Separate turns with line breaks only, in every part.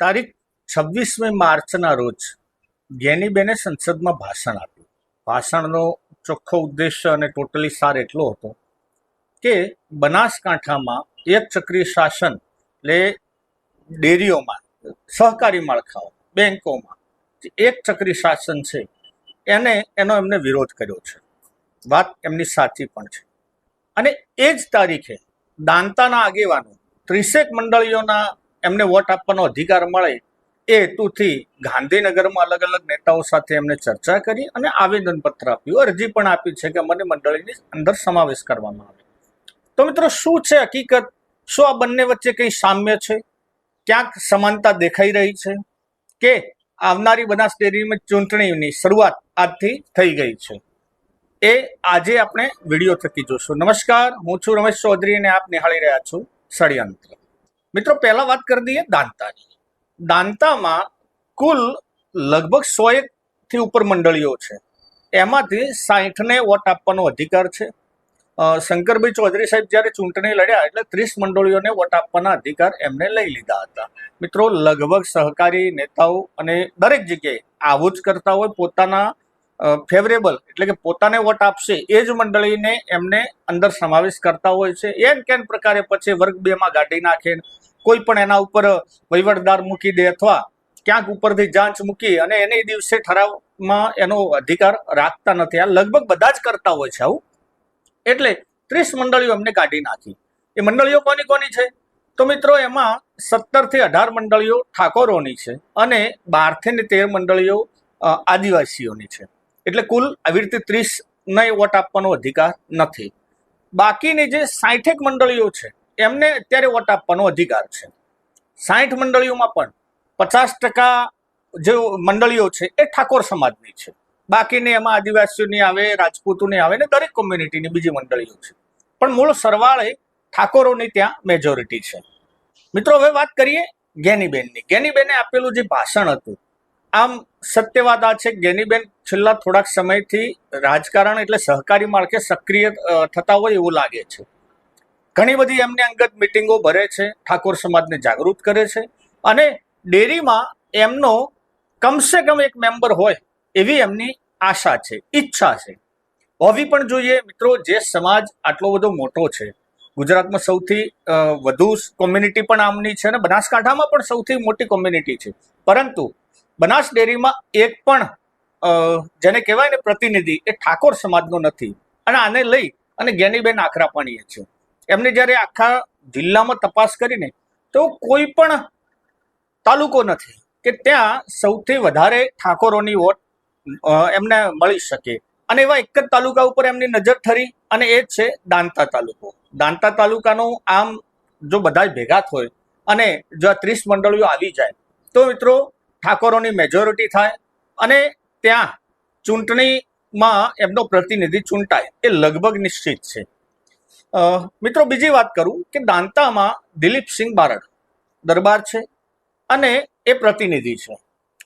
તારીખ છવ્વીસમી માર્ચના રોજ ગેનીબેને સંસદમાં ભાષણ આપ્યું. ભાષણનો ચોખ્ખો ઉદ્દેશ્ય અને ટોટલી સાર એટલો હતો કે બનાસકાંઠામાં એક ચક્રી શાસન એટલે ડેરીઓમાં, સહકારી માળખાઓ, બેંકોમાં જે એક ચક્રી શાસન છે, એને, એનો એમને વિરોધ કર્યો છે. વાત એમની સાચી પણ છે. અને એ જ તારીખે દાંતાના આગેવાનો ત્રીસેક મંડળીઓના એમને વોટ આપવાનો અધિકાર મળે એ હેતુથી ગાંધીનગરમાં અલગ અલગ નેતાઓ સાથે એમને ચર્ચા કરી અને આવેદનપત્ર આપ્યું. અરજી પણ આપી છે કે મને મંડળીની અંદર સમાવેશ કરવામાં આવે. તો મિત્રો, શું છે હકીકત? શું આ બંને વચ્ચે કંઈ સામ્ય છે? ક્યાંક સમાનતા દેખાઈ રહી છે કે આવનારી બનાસ ડેરીમાં ચૂંટણીની શરૂઆત આજથી થઈ ગઈ છે? એ આજે આપણે વીડિયો થકી જોશું. નમસ્કાર, હું છું રમેશ ચૌધરી અને આપ નિહાળી રહ્યા છું ષડયંત્ર. મિત્રો, પહેલા વાત કરી દઈએ દાંતાની. દાંતામાં કુલ લગભગ સો એક થી ઉપર મંડળીઓ છે. એમાંથી સાહીઠને વોટ આપવાનો અધિકાર છે. શંકરભાઈ ચૌધરી સાહેબ જ્યારે ચૂંટણી લડ્યા એટલે ત્રીસ મંડળીઓને વોટ આપવાના અધિકાર એમને લઈ લીધા હતા. મિત્રો, લગભગ સહકારી નેતાઓ અને દરેક જગ્યાએ આવું જ કરતા હોય, પોતાના ફેવરેબલ એટલે કે પોતાને વોટ આપશે એ જ મંડળીને એમને અંદર સમાવેશ કરતા હોય છે. એમ કેમ પ્રકારે પછી વર્ગ બેમાં ગાડી નાખે કોઈ પણ એના ઉપર વહીવટદાર મૂકી દે અથવા ક્યાંક ઉપરથી જાંચ મૂકી અને એને દિવસે ઠરાવમાં એનો અધિકાર રાખતા નથી. આ લગભગ બધા જ કરતા હોય છે આવું. એટલે ત્રીસ મંડળીઓ એમને કાઢી નાખી. એ મંડળીઓ કોની કોની છે? તો મિત્રો એમાં સત્તરથી અઢાર મંડળીઓ ઠાકોરોની છે અને બારથી ને તેર મંડળીઓ આદિવાસીઓની છે. એટલે કુલ આવી રીતે ત્રીસ ને વોટ આપવાનો અધિકાર નથી. બાકીની જે સાઠેક મંડળીઓ છે, એમને અત્યારે વોટ આપવાનો અધિકાર છે. સાઠ મંડળીઓમાં પણ પચાસ ટકા જે મંડળીઓ છે, એ ઠાકોર સમાજની છે. બાકીની એમાં આદિવાસીઓની આવે, રાજપૂતોની આવે ને દરેક કોમ્યુનિટીની બીજી મંડળીઓ છે. પણ મૂળ સરવાળે ઠાકોરોની ત્યાં મેજોરિટી છે. મિત્રો, હવે વાત કરીએ ગેનીબેનની. ગેનીબેને આપેલું જે ભાષણ હતું આમ સત્યવાદ આ છે ગેનીબેન છેલ્લા થોડાક સમયથી રાજકારણ એટલે સહકારી માળખે સક્રિય થતા હોય એવું લાગે છે. ઘણી બધી એમને અંગત મિટિંગો ભરે છે, ઠાકોર સમાજને જાગૃત કરે છે અને ડેરીમાં એમનો કમસે કમ એક મેમ્બર હોય એવી એમની આશા છે, ઈચ્છા છે. હોવી પણ જોઈએ મિત્રો, જે સમાજ આટલો બધો મોટો છે. ગુજરાતમાં સૌથી વધુ કોમ્યુનિટી પણ આમની છે અને બનાસકાંઠામાં પણ સૌથી મોટી કોમ્યુનિટી છે. પરંતુ બનાસ ડેરીમાં એક પણ જેને કહેવાય ને પ્રતિનિધિ એ ઠાકોર સમાજનો નથી. અને આને લઈ અને જ્ઞાનીબેન આખરા પાણીએ છે. એમને જ્યારે આખા જિલ્લામાં તપાસ કરીને તો કોઈ પણ તાલુકો નથી કે ત્યાં સૌથી વધારે ઠાકોરોની વોટ એમને મળી શકે. અને એવા એક જ તાલુકા ઉપર એમની નજર ઠરી અને એ છે દાંતા તાલુકો. દાંતા તાલુકાનું આમ જો બધા ભેગા થાય અને જો આ ત્રીસ મંડળીઓ આવી જાય, તો મિત્રો ઠાકોરોની મેજોરિટી થાય અને ત્યાં ચૂંટણીમાં એમનો પ્રતિનિધિ ચૂંટાય એ લગભગ નિશ્ચિત છે. મિત્રો બીજી વાત કરું કે દાંતામાં દિલીપસિંહ બારડ દરબાર છે અને એ પ્રતિનિધિ છે.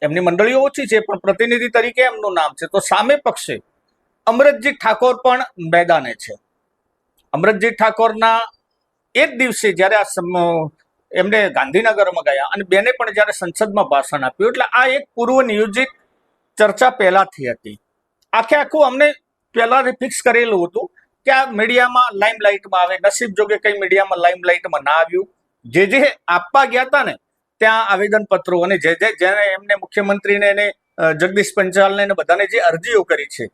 એમની મંડળીઓ ઓછી છે પણ પ્રતિનિધિ તરીકે એમનું નામ છે. તો સામે પક્ષે અમૃતજી ઠાકોર પણ મેદાને છે. અમૃતજી ઠાકોરના એ જ દિવસે જ્યારે આ એમને ગાંધીનગરમાં ગયા અને બેને પણ જ્યારે સંસદમાં ભાષણ આપ્યું, એટલે આ એક પૂર્વ નિયોજિત ચર્ચા પહેલાથી હતી. આખે આખું અમને પહેલાથી ફિક્સ કરેલું હતું કે આ મીડિયામાં લાઇમલાઇટમાં આવે, નસીબ જોગે કઈ મીડિયામાં લાઇમલાઇટમાં ના આવ્યું. જે જે આપવા ગયા હતા ને, ત્યાં આવેદન પત્રો અને જે જે જેને એમને મુખ્યમંત્રીને એને જગદીશ પંચાલને એને બધાને જે અરજીઓ કરી છે.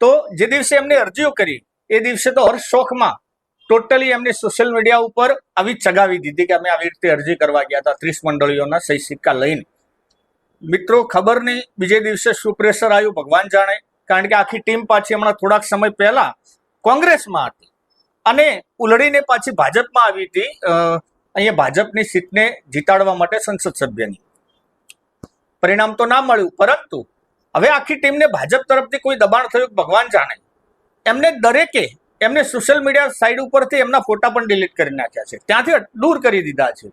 તો જે દિવસે એમને અરજીઓ કરી, એ દિવસે તો હર્ષ શોખમાં ટોટલી એમને સોશિયલ મીડિયા ઉપર આવી ચગાવી દીધી કે અમે આવી રીતે અરજી કરવા ગયા હતા ત્રીસ મંડળીઓના સહી સિક્કા લઈને. મિત્રો, ખબર નહીં, બીજે દિવસે શું પ્રેશર આવ્યું, ભગવાન જાણે, કારણ કે આખી ટીમ પાછી હમણાં થોડાક સમય પહેલા કોંગ્રેસમાં હતી. અને ઉલડીને પાછી ભાજપમાં આવી હતી અહીંયા ભાજપની સીટને જીતાડવા માટે સંસદ સભ્યની. પરિણામ તો ના મળ્યું, પરંતુ હવે આખી ટીમને ભાજપ તરફથી કોઈ દબાણ થયું ભગવાન જાણે? એમને દરેકે એમને સોશિયલ મીડિયા સાઇડ ઉપરથી એમના ફોટા પણ ડિલીટ કરી નાખ્યા છે. ત્યાંથી દૂર કરી દીધા છે.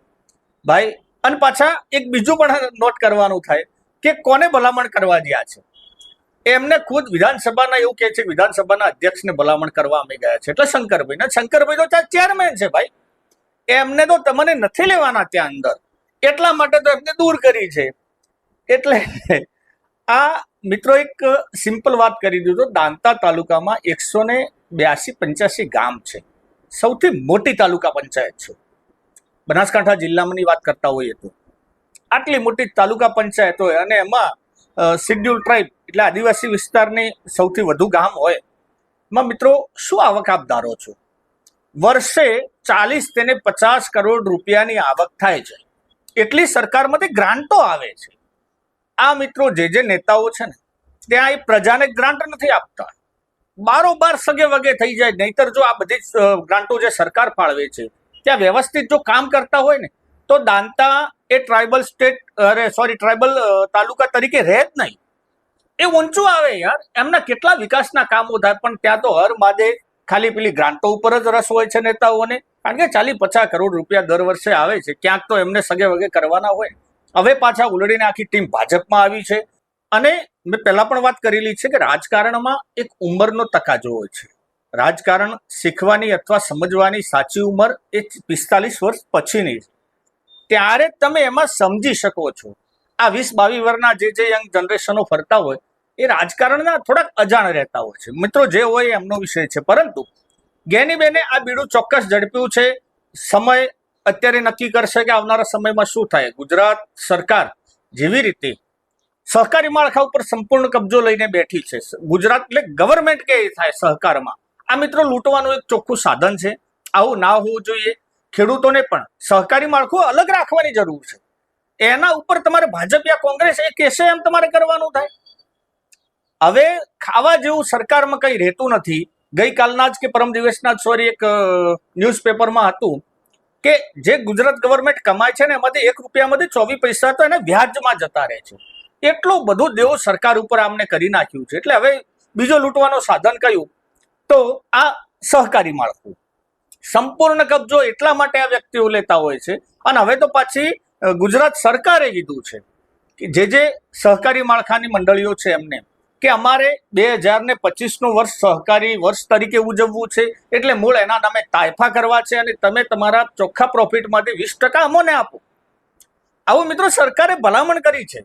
ભાઈ, અને પાછા એક બીજું પણ નોટ કરવાનું થાય કે કોને ભલામણ કરવા ગયા છે? એમને ખુદ વિધાનસભાના એવું કહે છે, વિધાનસભાના અધ્યક્ષને ભલામણ કરવા અમે ગયા છે. એટલે શંકરભાઈ. ને શંકરભાઈ તો ત્યાં ચેરમેન છે ભાઈ. એમને તો તમને નથી લેવાના ત્યાં અંદર. એટલા માટે તો એમને દૂર કરી છે. એટલે આ મિત્રો એક સિમ્પલ વાત કરી દીધો. દાંતા તાલુકામાં એકસો ને બ્યાસી પંચ્યાસી ગામ છે. સૌથી મોટી તાલુકા પંચાયત છે. બનાસકાંઠા જિલ્લામાંની વાત કરતા હોઈએ તો. આટલી મોટી તાલુકા પંચાયત હોય અને એમાં શિડ્યુલ ટ્રાઇબ એટલે આદિવાસી વિસ્તારની સૌથી વધુ ગામ હોય. એમાં મિત્રો, શું આવક આપ ધારો છો? વર્ષે ચાલીસ તેને પચાસ કરોડ રૂપિયાની આવક થાય છે. એટલી સરકારમાંથી ગ્રાન્ટો આવે છે. આ મિત્રો જે જે નેતાઓ છે ને, ત્યાં એ પ્રજાને ગ્રાન્ટ નથી આપતા. બારોબાર સગે વગે થઈ જાય. નહીતર જો આ બધી ગ્રાન્ટો જે સરકાર ફાળવે છે, ત્યાં વ્યવસ્થિત જો કામ કરતા હોય ને, તો દાંતા એ ટ્રાઇબલ સ્ટેટ, અરે, સોરી, ટ્રાઇબલ તાલુકા તરીકે રહે જ નહીં. એ ઊંચું આવે યાર. એમના કેટલા વિકાસના કામો થાય, પણ ત્યાં તો હર માદે ખાલી પેલી ગ્રાન્ટો ઉપર જ રસ હોય છે નેતાઓને. કારણ કે ચાલી પચાસ કરોડ રૂપિયા દર વર્ષે આવે છે. ક્યાંક તો એમને સગે વગે કરવાના હોય. હવે પાછા ઉલડીને આખી ટીમ ભાજપમાં આવી છે. અને મેં પહેલાં પણ વાત કરેલી છે કે રાજકારણમાં એક ઉંમરનો તકાજો હોય છે. રાજકારણ શીખવાની અથવા સમજવાની સાચી ઉંમર એ પિસ્તાલીસ વર્ષ પછીની ત્યારે તમે એમાં સમજી શકો છો. આ વીસ બાવીસ વર્ષના જે જે યંગ જનરેશનો ફરતા હોય, એ રાજકારણના થોડાક અજાણ રહેતા હોય છે. મિત્રો જે હોય એમનો વિષય છે. પરંતુ ગેની બેને આ બીડું ચોક્કસ ઝડપ્યું છે. સમય અત્યારે નક્કી કરશે કે આવનારા સમયમાં શું થાય? ગુજરાત સરકાર જેવી રીતે સહકારી માળખા ઉપર સંપૂર્ણ કબજો લઈને બેઠી છે. ગુજરાત એટલે ગવર્મેન્ટ કે થાય સહકારમાં. આ મિત્રો લૂંટવાનું એક ચોખ્ખું સાધન છે. આવું ના હોવું જોઈએ. ખેડૂતોને પણ સહકારી માળખું અલગ રાખવાની જરૂર છે. એના ઉપર તમારે ભાજપ યા કોંગ્રેસ એ કહેશે એમ તમારે કરવાનું થાય. હવે ખાવા જેવું સરકારમાં કંઈ રહેતું નથી. ગઈકાલના જ કે પરમ દિવસના જ સોરી એક ન્યૂઝપેપરમાં હતું કે જે ગુજરાત ગવર્મેન્ટ કમાય છે ને એમાંથી એક રૂપિયામાંથી ચોવીસ પૈસા તો એને વ્યાજમાં જતા રહે છે. એટલું બધું દેવો સરકાર ઉપર આમને કરી નાખ્યું છે. એટલે હવે બીજો લૂંટવાનો સાધન કયું? તો આ સહકારી માળખું. સંપૂર્ણ કબજો એટલા માટે આ વ્યક્તિઓ લેતા હોય છે. અને હવે તો પાછી ગુજરાત સરકારે કીધું છે કે જે જે સહકારી માળખાની મંડળીઓ છે એમને, કે અમારે બે હજાર ને પચીસનું વર્ષ સહકારી વર્ષ તરીકે ઉજવવું છે. એટલે મૂળ એના નામે તાયફા કરવા છે અને તમે તમારા ચોખ્ખા પ્રોફિટમાંથી વીસ ટકા અમોને આપો. આવું મિત્રો સરકારે ભલામણ કરી છે.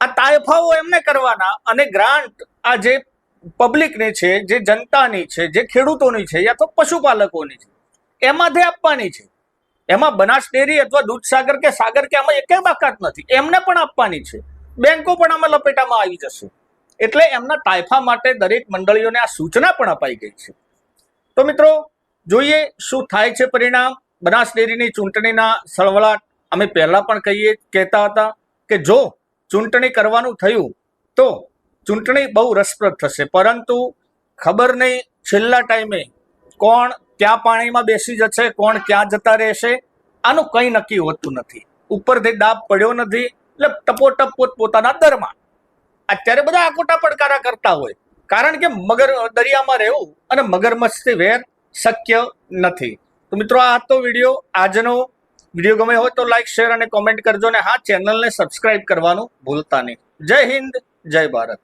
આ તાયફાઓ એમને કરવાના અને ગ્રાન્ટ આ જે પબ્લિકની છે, જે જનતાની છે, જે ખેડૂતોની છે, યા તો પશુપાલકોની છે એમાંથી આપવાની છે. એમાં બનાસ ડેરી અથવા દૂધસાગર કે સાગર કે આમાં એકે બાકાત નથી. એમને પણ આપવાની છે. બેંકો પણ આમાં લપેટામાં આવી જશે. એટલે એમના તાયફા માટે દરેક મંડળીઓને આ સૂચના પણ અપાઈ ગઈ છે. તો મિત્રો, જોઈએ શું થાય છે પરિણામ. બનાસ ડેરીની ચૂંટણીના સળવળાટ અમે પહેલાં પણ કહીએ, કહેતા હતા કે જો ચૂંટણી કરવાનું થયું તો ચૂંટણી બહુ રસપ્રદ થશે. પરંતુ ખબર નહીં છેલ્લા ટાઈમે કોણ ક્યાં પાણીમાં બેસી જશે, કોણ ક્યાં જતા રહેશે, આનું કંઈ નક્કી હોતું નથી. ઉપરથી દાબ પડ્યો નથી, એટલે ટપોટપ પોત પોતાના દરમાં. અત્યારે બધા આકોટા પડકારા કરતા હોય. કારણ કે મગર દરિયામાં રહેવું અને મગરમચ્છથી વેર શક્ય નથી. તો મિત્રો, આ હતો વીડિયો આજનો વીડિયો ગમે હોય તો લાઈક શેર અને કોમેન્ટ કરજો અને હા ચેનલને સબસ્ક્રાઇબ કરવાનું ભૂલતા નહીં. જય હિન્દ, જય ભારત.